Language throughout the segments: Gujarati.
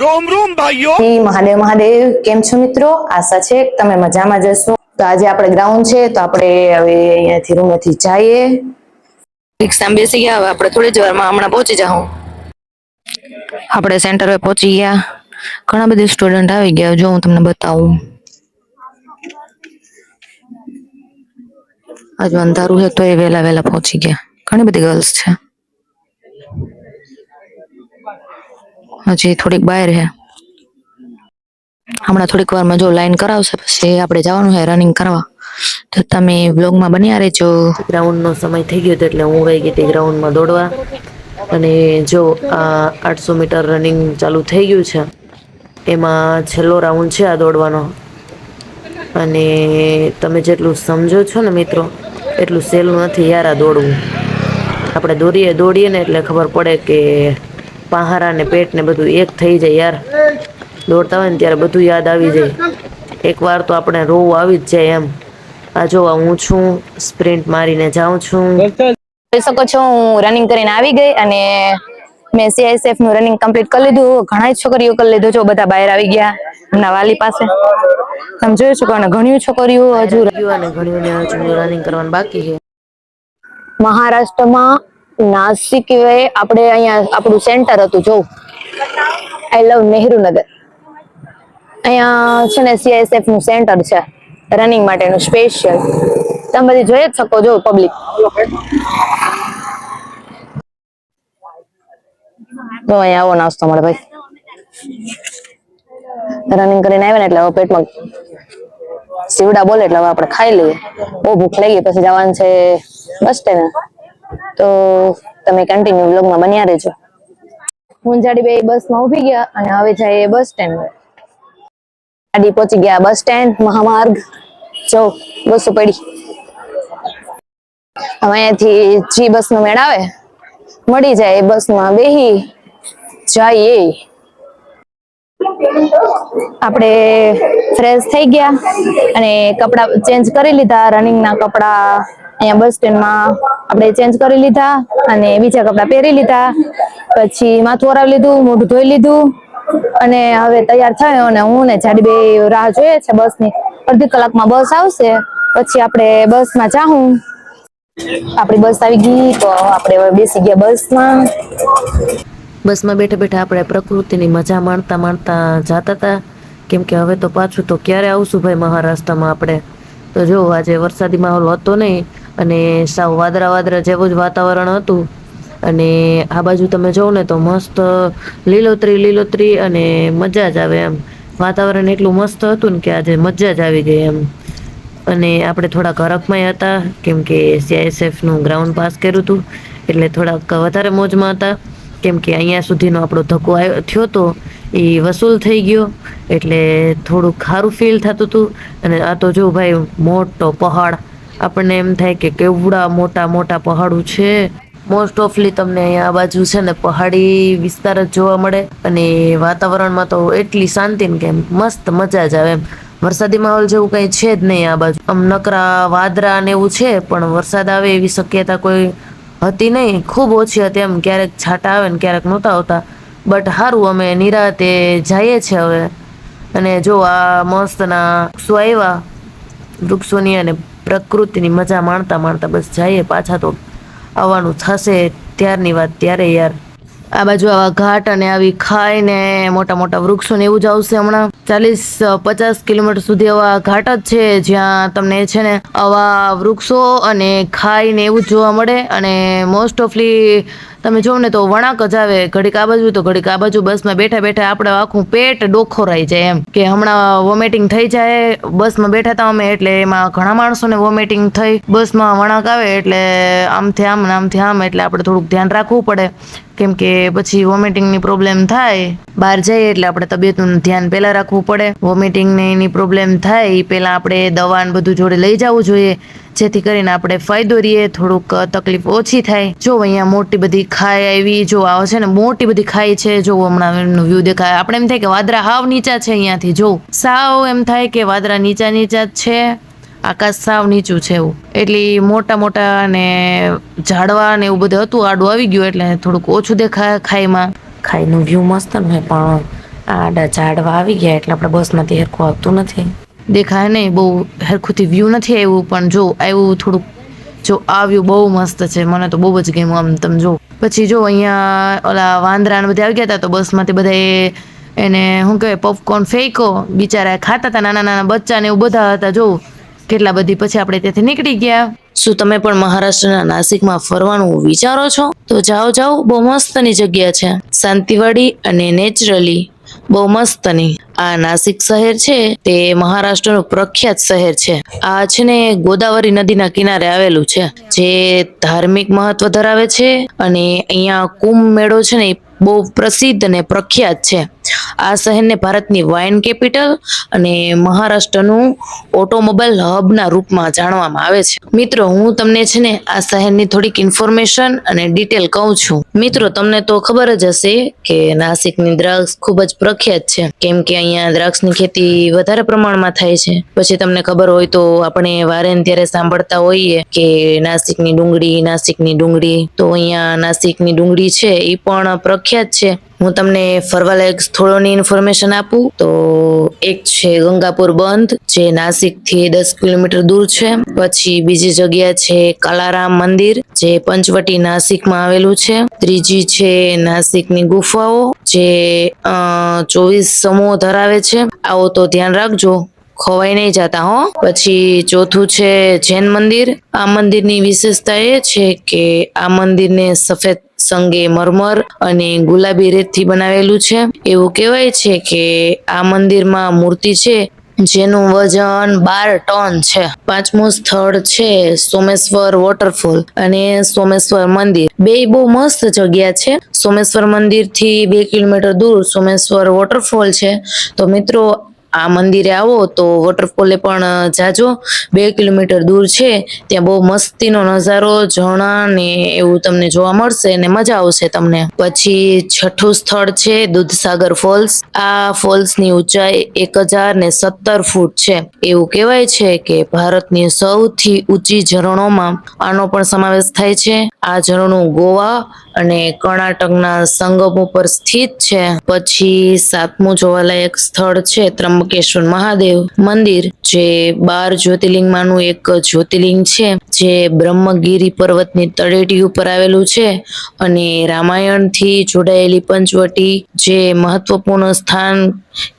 રોમ રોમ ભાઈઓ. મહાદેવ મહાદેવ, કેમ છો મિત્રો? આશા છે તમે મજામાં જશો તો આજે આપણે ગ્રાઉન્ડ છે, તો આપણે હવે અહીંયાથી રૂમથી જઈએ. રિક્ષામાં બેસી ગયા, હવે આપણે થોડી જ વારમાં હમણાં પહોંચી જાઉં આપણે સેન્ટર પહોંચી ગયા. ઘણા બધા સ્ટુડન્ટ આવી ગયા, જો હું તમને બતાવું. આજુ અંધારું હે, તો એ વહેલા વહેલા પહોંચી ગયા. ઘણી બધી ગર્લ્સ છે. હજી થોડીક બહાર છે હમણાં થોડીક વારમાં જો લાઈન કરાવશે, પછી આપણે જવાનું છે રનિંગ કરવા. તો તમે બ્લોગમાં બન્યા રહેજો. ગ્રાઉન્ડનો સમય થઈ ગયો હતો એટલે હું ગઈ ગઈ હતી ગ્રાઉન્ડમાં દોડવા. અને જો આ આઠસો મીટર રનિંગ ચાલુ થઈ ગયું છે, એમાં છેલ્લો રાઉન્ડ છે આ દોડવાનો. અને તમે જેટલું સમજો છો ને મિત્રો, એટલું સહેલું નથી યાર આ દોડવું. આપણે દોડીએ દોડીએ ને એટલે ખબર પડે કે પહારા ને પેટ ને બધું એક થઈ જાય યાર. દોડતા હોય ને ત્યારે બધું યાદ આવી જાય. એકવાર તો આપણે રોવું આવી જ જાય એમ. આ જો હું છું સ્પ્રિન્ટ મારીને જાઉં છું. જોઈ શકો છો હું રનિંગ કરીને આવી ગઈ અને મેં સીઆઈએસએફનું રનિંગ કમ્પ્લીટ કરી લીધું. ઘણા છોકરીઓ કરી લીધું. જો બધા બહાર આવી ગયા એમના વાલી પાસે. તમે જોયું છો કે ઘણી છોકરીઓ હજુ અને ઘણીઓને હજુ રનિંગ કરવાનું બાકી છે. મહારાષ્ટ્રમાં નાસિક આપણે અહીંયા આપણું સેન્ટર હતું જોઉં આઈ લવ નહેરુનગર અહીંયા છે ને સીઆઈએસએફનું સેન્ટર છે રનિંગ માટેનું સ્પેશિયલ તમે બધી જોઈ જ શકો જો પબ્લિક તો અહીંયા આવો નાસ્તો મળે ભાઈ. રનિંગ કરીને આવ્યા ને એટલે હવે પેટમાં સીવડા બોલે એટલે હવે આપણે ખાઈ લઈએ. બહુ ભૂખ લાગી, પછી જવાનું છે બસ સ્ટેન્ડ તો તમે કન્ટિન્યુ વ્લોગમાં બન્યા રહેજો. મુંજાડી બે બસમાં ઊભી ગયા અને હવે જાય બસ સ્ટેન્ડ ગાડી પહોંચી ગયા બસ સ્ટેન્ડ મહામાર્ગ. જો બસો પડી. હવે અહીંયાથી જી બસ નો મેળ આવે મળી જાય બસમાં બેહી જઈએ. આપણે ફ્રેશ થઈ ગયા અને કપડા ચેન્જ કરી લીધા રનિંગ ના કપડા અહીંયા બસ સ્ટેન્ડમાં આપણે ચેન્જ કરી લીધા અને બીજા કપડા પહેરી લીધા. પછી માથું ઓરાવી લીધું, મોઢું ધોઈ લીધું અને હવે તૈયાર થયો અને હું ને જાડી બે રાહ જોઈએ છે બસની. અડધી કલાકમાં બસ આવશે, પછી આપણે બસમાં જાઉં આપણી બસ આવી ગઈ તો આપણે બેસી ગયા બસમાં. બસમાં બેઠા બેઠા આપણે પ્રકૃતિની મજા માણતા માણતા જતા હતા. કેમ કે હવે તો પાછું તો ક્યારે આવશું ભાઈ મહારાષ્ટ્રમાં આપણે? તો જો, આજે વરસાદી માહોલ હતો નહીં અને સાવ વાદરા વાદરા જેવું જ વાતાવરણ હતું. અને આ બાજુ તમે જોવો ને તો મસ્ત લીલોતરી લીલોતરી અને મજા જ આવે એમ. વાતાવરણ એટલું મસ્ત હતું ને કે આજે મજા જ આવી ગઈ એમ. અને આપણે થોડાક હરખમાં હતા, કેમ કે સીઆઈએસએફનું ગ્રાઉન્ડ પાસ કર્યું હતું. એટલે થોડાક વધારે મોજમાં હતા. કેમ કે અહીંયા સુધીનો આપણો ધક્કો આવ્યો થયો તો એ વસૂલ થઈ ગયો. એટલે થોડુંક સારું ફીલ થતું હતું. અને આ તો જો ભાઈ મોટો પહાડ આપણને એમ થાય કે કેવડા મોટા મોટા પહાડો છે. મોસ્ટ ઓફલી તમને અહીંયા બાજુ છે ને પહાડી વિસ્તાર જ જોવા મળે. અને વાતાવરણમાં તો એટલી શાંતિ ને કે મસ્ત મજા જ આવે એમ. વરસાદી માહોલ જેવું કંઈ છે જ નહીં આ બાજુ. આમ નકરા વાદરા ને એવું છે, પણ વરસાદ આવે એવી શક્યતા કોઈ હતી નહીં. ખૂબ ઓછી હતી એમ. ક્યારેક છાંટા આવે ને ક્યારેક નહોતા આવતા. બટ સારું અમે નિરાતે જઈએ છીએ હવે. અને જો આ મસ્તના વૃક્ષો આવ્યા, વૃક્ષોની અને પ્રકૃતિની મજા માણતા માણતા બસ જઈએ પાછા તો આવવાનું થશે ત્યારની વાત ત્યારે યાર. આ બાજુ આવા ઘાટ અને આવી ખાઈ ને મોટા મોટા વૃક્ષો ને એવું જ આવશે હમણાં. ચાલીસ, પચાસ કિલોમીટર સુધી આવા ઘાટ જ છે, જ્યાં તમને છે ને આવા વૃક્ષો અને ખાઈ ને એવું જોવા મળે અને મોસ્ટ ઓફલી તમે જોવો ને તો વણાક જ આવે. ઘડીક આ બાજુ તો ઘડીક આ બાજુ. બસમાં બેઠા બેઠા આપણે આખું પેટ ડોખોરાઈ જાય એમ. કે હમણાં વોમિટિંગ થઈ જાય, બસમાં બેઠા હતા અમે એટલે એમાં ઘણા માણસોને વોમિટિંગ થઈ. બસમાં વણાક આવે એટલે આમથી આમ ને આમથી આમ એટલે આપણે થોડુંક ધ્યાન રાખવું પડે. કેમ કે પછી વોમિટિંગની પ્રોબ્લેમ થાય. બહાર જઈએ એટલે આપણે તબિયતનું ધ્યાન પહેલાં રાખવું પડે. વોમિટિંગની પ્રોબ્લેમ થાય. એ પહેલાં આપણે દવા ને બધું જોડે લઈ જવું જોઈએ. જેથી કરીને આપણે ફાયદો રહીએ, થોડુંક તકલીફ ઓછી થાય. જો અહીંયા મોટી બધી ખાઈ આવી, જો આવે છે ને મોટી બધી ખાઈ છે, જો હમણાં એમનું વ્યૂ દેખાય. આપણે એમ થાય કે વાદરા હાવ નીચા છે અહીંયાથી, જો. સાવ એમ થાય કે વાદરા નીચા નીચા જ છે, આકાશ સાવ નીચું છે એવું. એટલી મોટા મોટા ને ઝાડવા ને એવું બધું હતું, આડું આવી ગયું એટલે થોડુંક ઓછું દેખાય ખાઈમાં. ખાઈનું વ્યૂ મસ્ત ને પણ આડા ઝાડવા આવી ગયા એટલે આપણે બસમાંથી હરખું આવતું નથી. દેખાય નહીં, બહુ હેરખુંથી વ્યૂ નથી આવ્યું, પણ જો આવ્યું થોડુંક, જો આ વ્યૂ બહુ મસ્ત છે, મને તો બહુ જ ગમ્યું આમ, તમે જો. પછી જો અહીંયા ઓલા વાંદરા ને બધા આવી ગયા હતા, તો બસમાંથી બધા એને શું કહેવાય પોપકોર્ન ફેંકો બિચારા ખાતા હતા, નાના નાના બચ્ચા ને એવું બધા હતા, જો. કેટલા બધી પછી આપણે ત્યાંથી નીકળી ગયા. શું તમે પણ મહારાષ્ટ્રના નાસિકમાં ફરવાનું વિચારો છો? તો જાઓ જાઓ, બહુ મસ્તની જગ્યા છે. શાંતિવાળી અને નેચરલી. બહુ મસ્તની આ નાસિક શહેર છે, તે મહારાષ્ટ્રનું પ્રખ્યાત શહેર છે. આ છે ને ગોદાવરી નદીના કિનારે આવેલું છે, જે ધાર્મિક મહત્વ ધરાવે છે અને અહીંયા કુંભ મેળો છે ને બહુ પ્રસિદ્ધ અને પ્રખ્યાત છે. આ શહેરને ભારતની વાઇન કેપિટલ અને મહારાષ્ટ્રનું ઓટોમોબાઈલ હબના રૂપમાં જાણવામાં આવે છે. મિત્રો, હું તમને છે ને આ શહેરની થોડીક ઇન્ફોર્મેશન અને ડિટેલ કહું છું. મિત્રો, તમને તો ખબર જ હશે કે નાસિકની દ્રાક્ષ ખૂબ જ પ્રખ્યાત છે. કેમ કે અહીંયા દ્રાક્ષની ખેતી વધારે પ્રમાણમાં થાય છે. પછી તમને ખબર હોય તો આપણે વારે ત્યારે સાંભળતા હોઈએ કે નાસિકની ડુંગળી નાસિકની ડુંગળી. તો અહીંયા નાસિકની ડુંગળી છે, એ પણ પ્રખ્યાત છે. હું તમને ફરવાલાયક સ્થળોની ઇન્ફોર્મેશન આપું. તો એક છે ગંગાપુર બંધ, જે નાસિકથી દસ કિલોમીટર દૂર છે. પછી બીજી જગ્યા છે કાલારામ મંદિર, જે પંચવટી નાસિકમાં આવેલું છે. ત્રીજી છે નાસિકની ગુફાઓ, જે ચોવીસ સમૂહ ધરાવે છે. આવો તો ધ્યાન રાખજો. ખોવાઈ નહીં જતા, હો. પછી ચોથું છે જૈન મંદિર. આ મંદિરની વિશેષતા એ છે કે આ મંદિરને સફેદ સંગે મરમર અને ગુલાબી રેતથી બનાવેલું છે. એવું કહેવાય છે કે આ મંદિરમાં મૂર્તિ છે, જેનું વજન બાર ટન છે. પાંચમું સ્થળ છે સોમેશ્વર વોટરફોલ અને સોમેશ્વર મંદિર. બે બહુ મસ્ત જગ્યા છે. સોમેશ્વર મંદિરથી બે કિલોમીટર દૂર સોમેશ્વર વોટરફોલ છે. તો મિત્રો આ મંદિરે આવો તો વોટરફોલે પણ જાજો. બે કિલોમીટર દૂર છે. ત્યાં બહુ મસ્તીનો નજારો, ઝરણા ને એવું તમને જોવા મળશે ને મજા આવશે તમને. પછી છઠ્ઠું સ્થળ છે દૂધસાગર ફોલ્સ. આ ફોલ્સની ઊંચાઈ એક હજાર ને સત્તર ફૂટ છે. એવું કહેવાય છે કે ભારતની સૌથી ઊંચી ઝરણોમાં આનો પણ સમાવેશ થાય છે. આ ઝરણું ગોવા અને કર્ણાટકના સંગમ ઉપર સ્થિત છે. પછી સાતમું જોવાલાયક સ્થળ છે ત્રંબકેશ્વર મહાદેવ મંદિર, જે બાર જ્યોતિર્લિંગમાંનું એક જ્યોતિર્લિંગ છે, જે બ્રહ્મગીરી પર્વતની તળેટી ઉપર આવેલું છે અને રામાયણથી જોડાયેલી પંચવટી જે મહત્વપૂર્ણ સ્થાન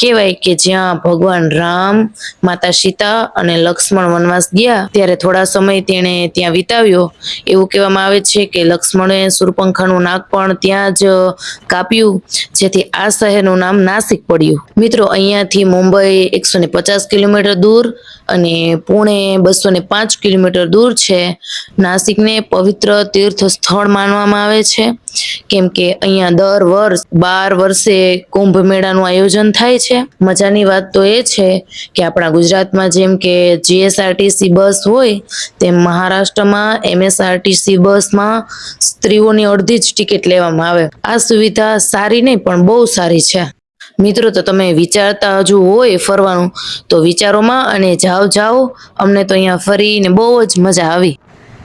કહેવાય કે જ્યાં ભગવાન રામ, માતા સીતા અને લક્ષ્મણ વનવાસ ગયા, ત્યારે થોડા સમય તેણે ત્યાં વિતાવ્યો. એવું કહેવામાં આવે છે કે લક્ષ્મણે સુરપંખાનું નાક પણ ત્યાં જ કાપ્યું, જેથી આ શહેરનું નામ નાસિક પડ્યું. મિત્રો, અહીંયાથી મુંબઈ એકસો પચાસ કિલોમીટર દૂર અને પુણે બસો ને પાંચ કિલોમીટર દૂર છે. નાસિકને પવિત્ર તીર્થ સ્થળ માનવામાં આવે છે. કેમ કે અહીંયા દર વર્ષ બાર વર્ષે કુંભ મેળાનું આયોજન થાય છે. મજાની વાત તો એ છે કે આપણા ગુજરાતમાં જેમ કે જીએસઆરટીસી બસ હોય, તેમ મહારાષ્ટ્રમાં એમએસઆરટીસી બસમાં સ્ત્રીઓની અડધી જ ટિકિટ લેવામાં આવે. આ સુવિધા સારી નહીં, પણ બહુ સારી છે. મિત્રો, તો તમે વિચારતા હજુ હોય ફરવાનું, તો વિચારોમાં અને જાઓ જાઓ. અમને તો અહીંયા ફરીને બહુ જ મજા આવી.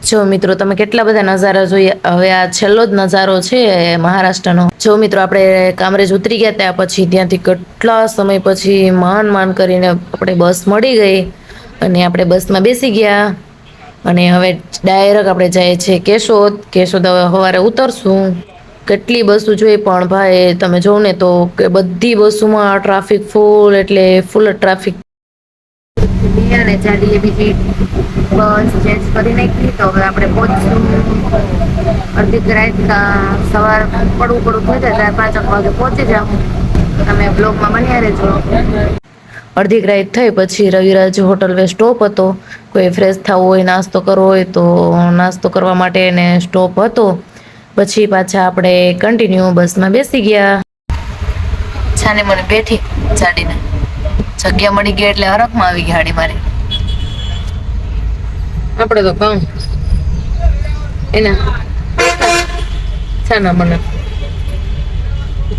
જો મિત્રો, તમે કેટલા બધા નજારા જોઈએ હવે આ છેલ્લો જ નજારો છે મહારાષ્ટ્રનો. જો મિત્રો, આપણે કામરેજ ઉતરી ગયા ત્યાં પછી, ત્યાંથી કેટલા સમય પછી માંડ માંડ કરીને આપણે બસ મળી ગઈ અને આપણે બસમાં બેસી ગયા. અને હવે ડાયરેક્ટ આપણે જઈએ છીએ કેશોદ. કેશોદ હવે સવારે ઉતરશું. કેટલી બસો જોઈ પણ ભાઈ તમે જોવ ને તો કે બધી બસોમાં ટ્રાફિક ફૂલ એટલે ફૂલ ટ્રાફિક અને ચાલીએ બીજી બસ ચેન્જ કરી નાખી તો હવે આપણે પહોંચશું. અડધી રાત સવાર પડવું પડવું થઈ જાય ત્યારે પાંચક વાગે પહોંચી જાઉં તમે બ્લોગમાં બન્યા રહેજો. અડધી રાત થઈ પછી રવિરાજ હોટલ વે સ્ટોપ હતો. કોઈ ફ્રેશ થવું હોય નાસ્તો કરવો હોય તો નાસ્તો કરવા માટે એને સ્ટોપ હતો. પછી પાછા આપણે કન્ટિન્યુ બસમાં બેસી ગયા. છાને મને બેઠી ચાડીને જગ્યા મળી ગઈ એટલે હરખમાં આવી ગયા ગાડી મારી. આપણે તો કામ. એના છાના મને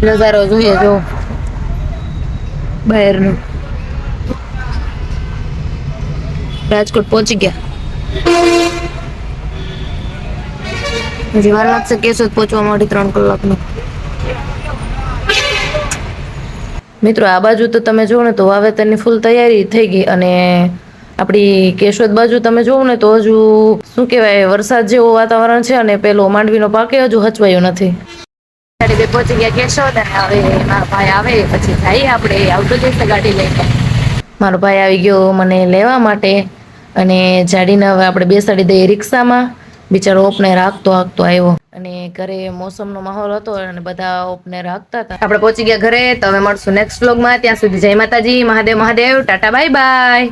નજારો જોઈએ જો બહારનું. રાજકોટ પહોંચી ગયા. હજી વાર લાગશે કેશોદ પહોંચવા માટે ત્રણ કલાકનો. મિત્રો આ બાજુ તો તમે જુઓ ને તો વાવેતરની ફૂલ તૈયારી થઈ ગઈ અને આપણી કેશોદ બાજુ તમે જોવો ને તો હજુ શું કહેવાય વરસાદ જેવું વાતાવરણ છે અને પેલો માંડવીનો પાકે હજુ હચવાયો નથી. બે પહોંચી ગયા કેશોદ અને હવે મારો ભાઈ આવે પછી જઈએ આપણે આવતો જઈશું ગાડી લઈને. મારો ભાઈ આવી ગયો મને લેવા માટે અને જાડીને હવે આપણે બેસાડી દઈએ રિક્ષામાં. બિચારો ઓપને રાખતો આગતો આવ્યો. અને ઘરે મોસમનો માહોલ હતો અને બધા ઓપને રાખતા હતા. આપણે પહોંચી ગયા ઘરે, તો હવે મળશું નેક્સ્ટ વ્લોગમાં ત્યાં સુધી જય માતાજી, Mahadev Mahadev, tata bye bye